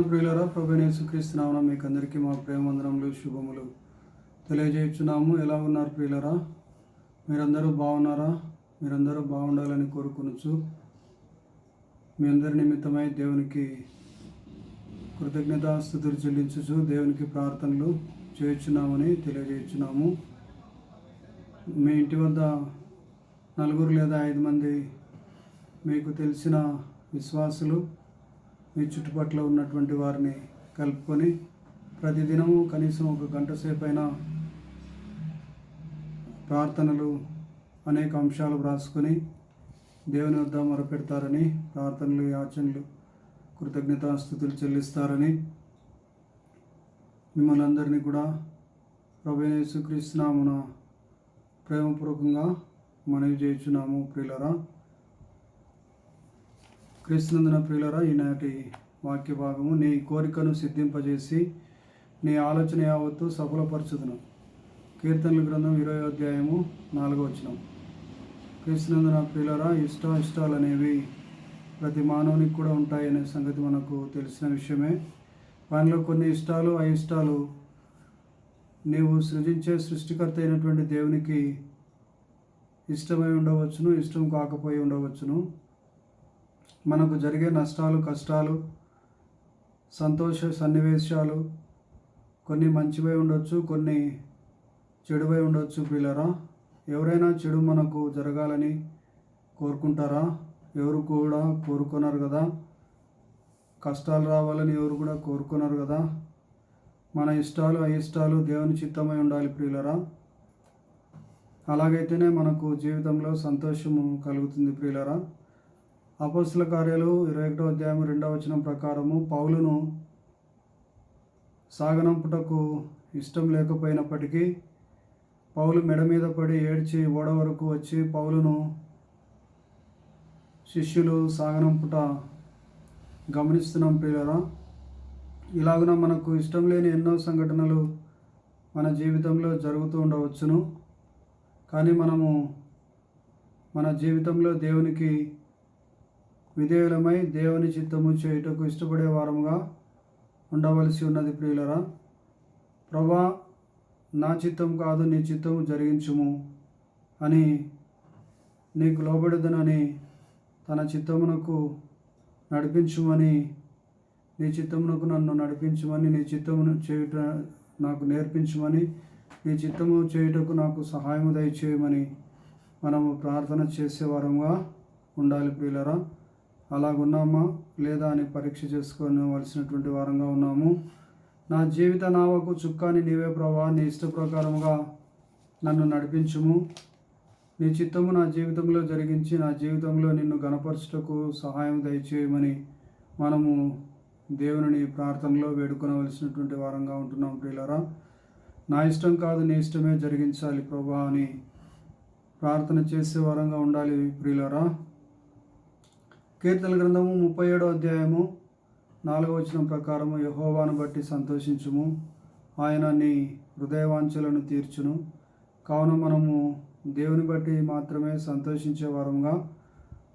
ప్రియులరా ప్రభనేసుక్రీస్తునామన మీకు అందరికీ మా ప్రేమందరములు శుభములు తెలియజేయుచున్నాము. ఎలా ఉన్నారు ప్రియులరా? మీరందరూ బాగున్నారా? మీరందరూ బాగుండాలని కోరుకొనొచ్చు మీ అందరి నిమిత్తమై దేవునికి కృతజ్ఞతాస్థుతులు చెల్లించుచు దేవునికి ప్రార్థనలు చేయుచున్నామని తెలియజేయుచున్నాము. మీ ఇంటి వద్ద నలుగురు లేదా ఐదు మంది మీకు తెలిసిన విశ్వాసులు మీ చుట్టుపక్కల ఉన్నటువంటి వారిని కలుపుకొని ప్రతిదినము కనీసం ఒక గంట సేపు అయినా ప్రార్థనలు అనేక అంశాలు వ్రాసుకొని దేవుని వద్ద మొరపెడతారని ప్రార్థనలు యాచనలు కృతజ్ఞతాస్థుతులు చెల్లిస్తారని మిమ్మల్ని అందరినీ కూడా ప్రభునేసుకృష్ణామున ప్రేమపూర్వకంగా మనవి చేయుచున్నాము ప్రియులరా. క్రీస్తునందున ప్రియులరా ఈనాటి వాక్య భాగము నీ కోరికను సిద్ధింపజేసి నీ ఆలోచన యావత్తు సఫలపరచుదును. కీర్తనల గ్రంథం ఇరవై అధ్యాయము నాలుగో వచనం. క్రీస్తునందున ప్రియులరా ఇష్ట ఇష్టాలు అనేవి ప్రతి మానవునికి కూడా ఉంటాయనే సంగతి మనకు తెలిసిన విషయమే. వానిలో కొన్ని ఇష్టాలు అయిష్టాలు నీవు సృజించే సృష్టికర్త అయినటువంటి దేవునికి ఇష్టమై ఉండవచ్చును ఇష్టం కాకపోయి ఉండవచ్చును. మనకు జరిగే నష్టాలు కష్టాలు సంతోష సన్నివేశాలు కొన్ని మంచివై ఉండొచ్చు కొన్ని చెడువై ఉండొచ్చు పిల్లరా ఎవరైనా చెడు మనకు జరగాలని కోరుకుంటారా? ఎవరు కూడా కోరుకున్నారు కదా. కష్టాలు రావాలని ఎవరు కూడా కోరుకున్నారు కదా. మన ఇష్టాలు అయిష్టాలు దేవుని చిత్తమై ఉండాలి ప్రియులరా. అలాగైతేనే మనకు జీవితంలో సంతోషము కలుగుతుంది ప్రియులరా. అపోస్తుల కార్యాలు ఇరవై ఒకటో అధ్యాయం రెండవ వచనం ప్రకారము పౌలును సాగనంపుటకు ఇష్టం లేకపోయినప్పటికీ పౌలు మెడ మీద పడి ఏడ్చి ఓడ వరకు వచ్చి పౌలును శిష్యులు సాగనంపుట గమనిస్తున్నాం ప్రియులరా. ఇలాగున మనకు ఇష్టం లేని ఎన్నో సంఘటనలు మన జీవితంలో జరుగుతూ ఉండవచ్చును. కానీ మనము మన జీవితంలో దేవునికి విధేయులమై దేవుని చిత్తము చేయుటకు ఇష్టపడే వారముగా ఉండవలసి ఉన్నది ప్రియులరా. ప్రభా నా చిత్తం కాదు నీ చిత్తము జరిగించుము అని నీకు లోబడదనని తన చిత్తమునకు నడిపించుమని నీ చిత్తమునకు నన్ను నడిపించమని నీ చిత్తమును చేయుట నాకు నేర్పించుమని నీ చిత్తము చేయుటకు నాకు సహాయము దయచేయమని మనము ప్రార్థన చేసేవారంగా ఉండాలి ప్రియులరా. అలాగున్నామా? లేదా అని పరీక్ష చేసుకోవలసినటువంటి వారంగా ఉన్నాము. నా జీవిత నావకు చుక్కాని నీవే ప్రభా నీ ఇష్ట ప్రకారముగా నన్ను నడిపించుము. నీ చిత్తము నా జీవితంలో జరిగించి నా జీవితంలో నిన్ను గణపరచుటకు సహాయం దయచేయమని మనము దేవుని ప్రార్థనలో వేడుకొనవలసినటువంటి వారంగా ఉంటున్నాం ప్రియులరా. నా ఇష్టం కాదు నీ ఇష్టమే జరిగించాలి ప్రభా అని ప్రార్థన చేసే వారంగా ఉండాలి ప్రియులరా. కీర్తన గ్రంథము ముప్పై ఏడో అధ్యాయము నాలుగో వచనం ప్రకారము యహోవాను బట్టి సంతోషించుము. ఆయన నీ హృదయవాంఛలను తీర్చును. కావున మనము దేవుని బట్టి మాత్రమే సంతోషించే వారంగా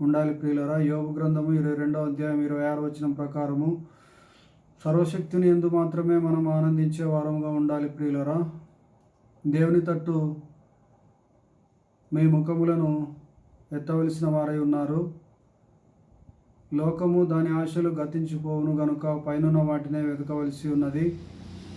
ఉండాలి ప్రియులరా. యోగు గ్రంథము ఇరవై రెండో అధ్యాయం ఇరవై ఆరు వచనం ప్రకారము సర్వశక్తిని ఎందు మాత్రమే మనం ఆనందించే వారంగా ఉండాలి ప్రియులరా. దేవుని తట్టు మీ ముఖములను ఎత్తవలసిన వారై ఉన్నారు. లోకము దాని ఆశలు గతించిపోవును గనుక పైనున్న వాటినే వెతకవలసి ఉన్నది.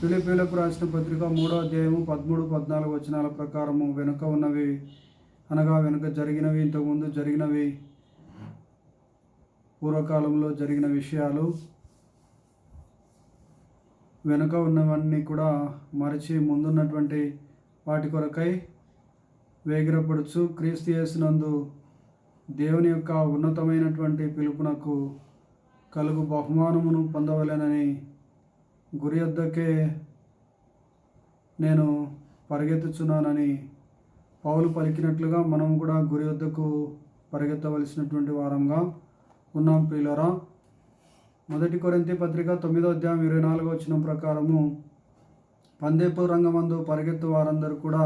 ఫిలిపీలకు రాసిన పత్రిక మూడో అధ్యాయము పదమూడు పద్నాలుగు వచనాల ప్రకారము వెనుక ఉన్నవి. అనగా వెనుక జరిగినవి ఇంతకుముందు జరిగినవి పూర్వకాలంలో జరిగిన విషయాలు. వెనుక ఉన్నవన్నీ కూడా మరచి ముందున్నటువంటి వాటి కొరకై వేగిరపడుచు క్రీస్తు చేసినందు దేవుని యొక్క ఉన్నతమైనటువంటి పిలుపునకు కలుగు బహుమానమును పొందవలెనని గురి వద్దకే నేను పరిగెత్తుచున్నానని పౌలు పలికినట్లుగా మనం కూడా గురి వద్దకు పరిగెత్తవలసినటువంటి వారంగా ఉన్నాం ప్రియులరా. మొదటి కొరింతి పత్రిక తొమ్మిదో అధ్యాయం ఇరవై నాలుగో వచ్చిన ప్రకారము పందేపు రంగమందు పరిగెత్తు వారందరూ కూడా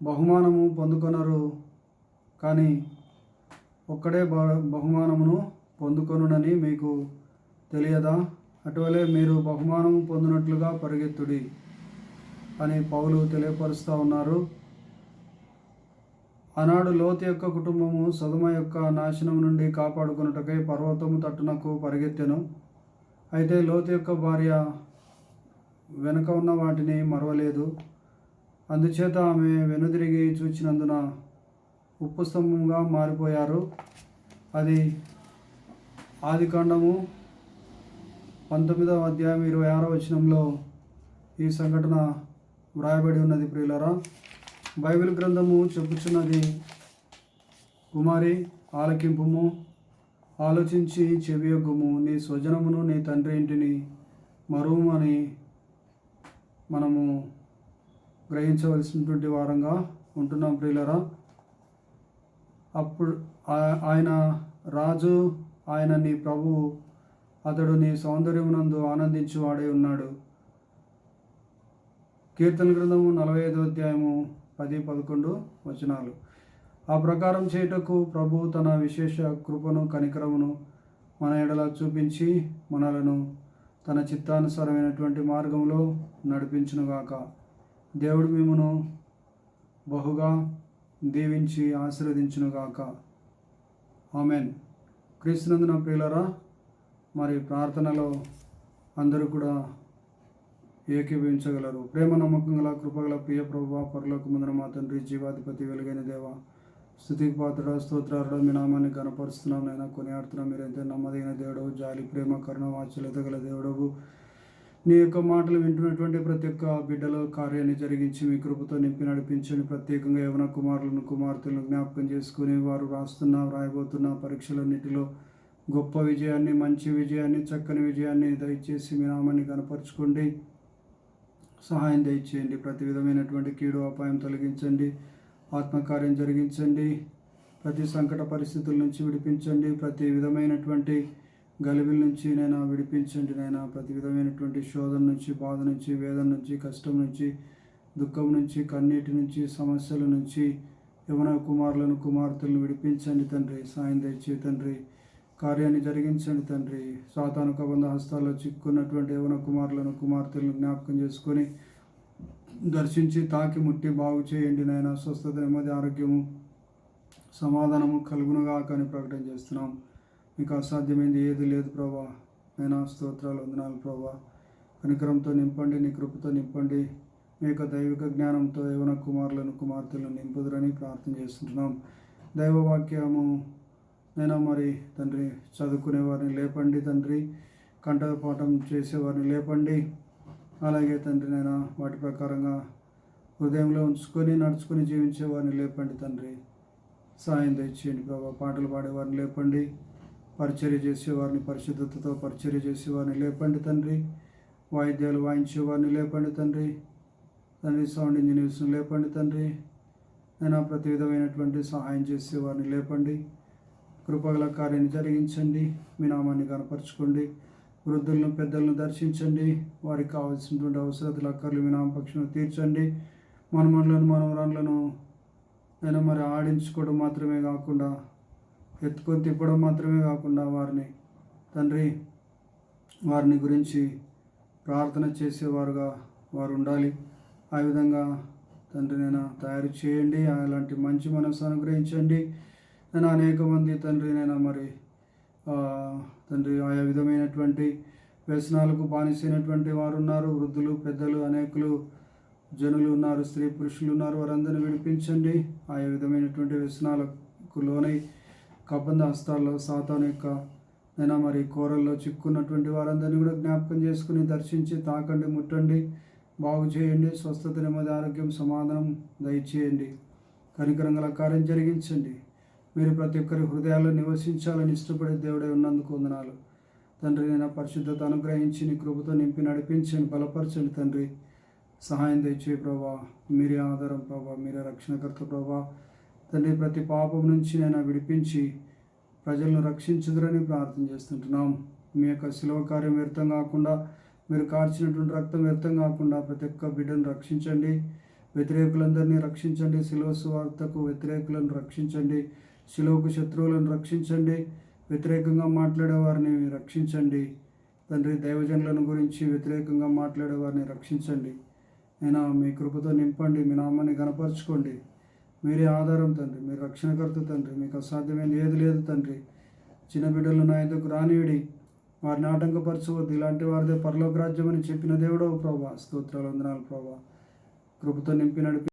బహుమానము పొందుకొనరు. కానీ ఒక్కడే బ బహుమానమును పొందుకొనునని మీకు తెలియదా? అటువలే మీరు బహుమానం పొందినట్లుగా పరిగెత్తుడి అని పౌలు తెలియపరుస్తూ ఉన్నారు. ఆనాడు లోతు యొక్క కుటుంబము సదుమ యొక్క నాశనం నుండి కాపాడుకున్నటకై పర్వతము తట్టునకు పరిగెత్తెను. అయితే లోతు యొక్క భార్య వెనుక ఉన్న వాటిని మరవలేదు. అందుచేత ఆమె వెనుదిరిగి చూచినందున ఉప్పు స్తంభంగా మారిపోయారు. అది ఆదికాండము పంతొమ్మిదవ అధ్యాయం ఇరవై ఆరో వచనంలో ఈ సంఘటన వ్రాయబడి ఉన్నది ప్రియులరా. బైబిల్ గ్రంథము చెప్పుచున్నది కుమారి ఆలకింపుము ఆలోచించి చెవియొగ్గుము. నీ స్వజనమును నీ తండ్రి ఇంటిని మరువుమని మనము గ్రహించవలసినటువంటి వారంగా ఉంటున్నాం ప్రియులరా. అప్పుడు ఆయన రాజు ఆయన నీ ప్రభువు అతడు నీ సౌందర్యమునందు ఆనందించువాడే ఉన్నాడు. కీర్తన గ్రంథము నలభై ఐదో అధ్యాయము పది పదకొండు వచనాలు. ఆ ప్రకారం చేయుటకు ప్రభు తన విశేష కృపను కనికరమును మన ఎడల చూపించి మనలను తన చిత్తానుసారమైనటువంటి మార్గంలో నడిపించునుగాక. దేవుడు మిమ్మను బహుగా దీవించి ఆశీర్వదించునుగాక. ఆమెన్. క్రీస్తునందున ప్రియులరా మరి ప్రార్థనలో అందరూ కూడా ఏకీభవించగలరు. ప్రేమ నమ్మకం గల కృపగల ప్రియ ప్రభు పరలోక ముందర మా తండ్రి జీవాధిపతి వెలుగైన దేవ. స్థుతికి పాత్ర స్తోత్రారుడు మీ నామాన్ని కనపరుస్తున్నాం నైనా కొనియాడుతున్నాం మీరు ఎంత నమ్మదైన దేవుడవు జాలి ప్రేమ కరుణ వాత్సల్యత గల దేవుడవు. నీ యొక్క మాటలు వింటున్నటువంటి ప్రతి ఒక్క బిడ్డలో కార్యాన్ని జరిగించి మీ కృపతో నింపి నడిపించండి. ప్రత్యేకంగా యవన కుమారులను కుమార్తెలను జ్ఞాపకం చేసుకుని వారు రాస్తున్న రాయబోతున్న పరీక్షలన్నిటిలో గొప్ప విజయాన్ని మంచి విజయాన్ని చక్కని విజయాన్ని దయచేసి మీ నామాన్ని కనపరచుకోండి. సహాయం దయచేయండి. ప్రతి విధమైనటువంటి కీడు అపాయం తొలగించండి. ఆత్మకార్యం జరిగించండి. ప్రతి సంకట పరిస్థితుల నుంచి విడిపించండి. ప్రతి విధమైనటువంటి గలిబిల నుంచి నైనా విడిపించండి నైనా. ప్రతి విధమైనటువంటి శోధన నుంచి బాధ నుంచి వేదన నుంచి కష్టం నుంచి దుఃఖం నుంచి కన్నీటి నుంచి సమస్యల నుంచి యవన కుమారులను కుమార్తెలను విడిపించండి తండ్రి. సాయం తెచ్చి తండ్రి. కార్యాన్ని జరిగించండి తండ్రి. సాతాను కబంధ హస్తాల్లో చిక్కున్నటువంటి యవన కుమారులను కుమార్తెలను జ్ఞాపకం చేసుకొని దర్శించి తాకి ముట్టి బాగు చేయండి నాయన స్వస్థత నెమ్మది ఆరోగ్యము సమాధానము కలుగునుగా కానీ ప్రకటన చేస్తున్నాం. మీకు అసాధ్యమైంది ఏది లేదు ప్రభా. నైనా స్తోత్రాలు వందనాలు ప్రభా. కనికరంతో నింపండి నీ కృపతో నింపండి. మీ యొక్క దైవిక జ్ఞానంతో యవన కుమారులను కుమార్తెలను నింపుదురని ప్రార్థన చేస్తుంటున్నాం దైవవాక్యము. నైనా మరి తండ్రి చదువుకునే వారిని లేపండి తండ్రి. కంఠపాఠం చేసేవారిని లేపండి. అలాగే తండ్రి నైనా వాటి ప్రకారంగా హృదయంలో ఉంచుకొని నడుచుకొని జీవించే వారిని లేపండి తండ్రి. సాయం దయచేయండి ప్రభా. పాటలు పాడేవారిని లేపండి. పరిచర్య చేసేవారిని పరిశుద్ధతతో పరిచర్య చేసేవారిని. లేపండి తండ్రి. వాయిద్యాలు వాయించేవారిని. లేపండి తండ్రి. తండ్రి సౌండ్ ఇంజనీర్స్ని లేపండి తండ్రి. నేను ప్రతి విధమైనటువంటి సహాయం చేసేవారిని లేపండి. కృపగల కార్యాన్ని జరిగించండి. మీ నామాన్ని కనపరచుకోండి వృద్ధులను పెద్దలను దర్శించండి. వారికి కావాల్సినటువంటి అవసరతలు అక్కర్లు మీ నామపక్షం తీర్చండి. మనమనులను మనవరాలను నేను మరి ఆడించుకోవడం మాత్రమే కాకుండా ఎత్తుకొని తిప్పడం మాత్రమే కాకుండా వారిని తండ్రి వారిని గురించి ప్రార్థన చేసేవారుగా వారు ఉండాలి. ఆ విధంగా తండ్రి నేను తయారు చేయండి. అలాంటి మంచి మనసు అనుగ్రహించండి. నేను అనేక మంది తండ్రి నేను మరి తండ్రి ఆయా విధమైనటువంటి వ్యసనాలకు బానిసైనటువంటి వారు ఉన్నారు. వృద్ధులు పెద్దలు అనేకులు జనులు ఉన్నారు స్త్రీ పురుషులు ఉన్నారు. వారందరిని విడిపించండి. ఆయా విధమైనటువంటి వ్యసనాలకు లోనై కబంధ హస్తాల్లో సాతాను యొక్క అయినా మరి కూరల్లో చిక్కున్నటువంటి వారందరినీ కూడా జ్ఞాపకం చేసుకుని దర్శించి తాకండి ముట్టండి బాగు చేయండి స్వస్థత నెమ్మది ఆరోగ్యం సమాధానం దయచేయండి. కనికరం గల కార్యం జరిగించండి. మీరు ప్రతి ఒక్కరి హృదయాల్లో నివసించాలని ఇష్టపడే దేవుడే ఉన్నందుకు వందనాలు. తండ్రి నేను పరిశుద్ధత అనుగ్రహించి నీ కృపతో నింపి నడిపించండి బలపరచండి తండ్రి. సహాయం తెచ్చే ప్రభా. మీరే ఆధారం ప్రభా. మీరే రక్షణకర్త ప్రభా. తండ్రి ప్రతి పాపం నుంచి నేను విడిపించి ప్రజలను రక్షించుదరని ప్రార్థన చేస్తుంటున్నాం. మీ యొక్క శిలువ కార్యం వ్యర్థం కాకుండా మీరు కార్చినటువంటి రక్తం వ్యర్థం కాకుండా ప్రతి ఒక్క బిడ్డను రక్షించండి. వ్యతిరేకులందరినీ రక్షించండి. శిలవ సువార్తకు వ్యతిరేకులను రక్షించండి. శిలువకు శత్రువులను రక్షించండి. వ్యతిరేకంగా మాట్లాడే వారిని రక్షించండి. తండ్రి దైవజనులను గురించి వ్యతిరేకంగా మాట్లాడే వారిని రక్షించండి. అయినా మీ కృపతో నింపండి. మీ నామాన్ని గనపరచుకోండి మీరే ఆధారం తండ్రి మీరు రక్షణకర్త తండ్రి మీకు అసాధ్యమైన ఏది లేదు తండ్రి. చిన్న బిడ్డలు నా ఎందుకు రానివిడి? వారిని ఆటంకపరచవద్దు. ఇలాంటి వారిదే పరలోక రాజ్యం అని చెప్పిన దేవుడవు ప్రభా. స్తోత్రాలు వందనాలు ప్రభా. కృపతో నింపి నడిపి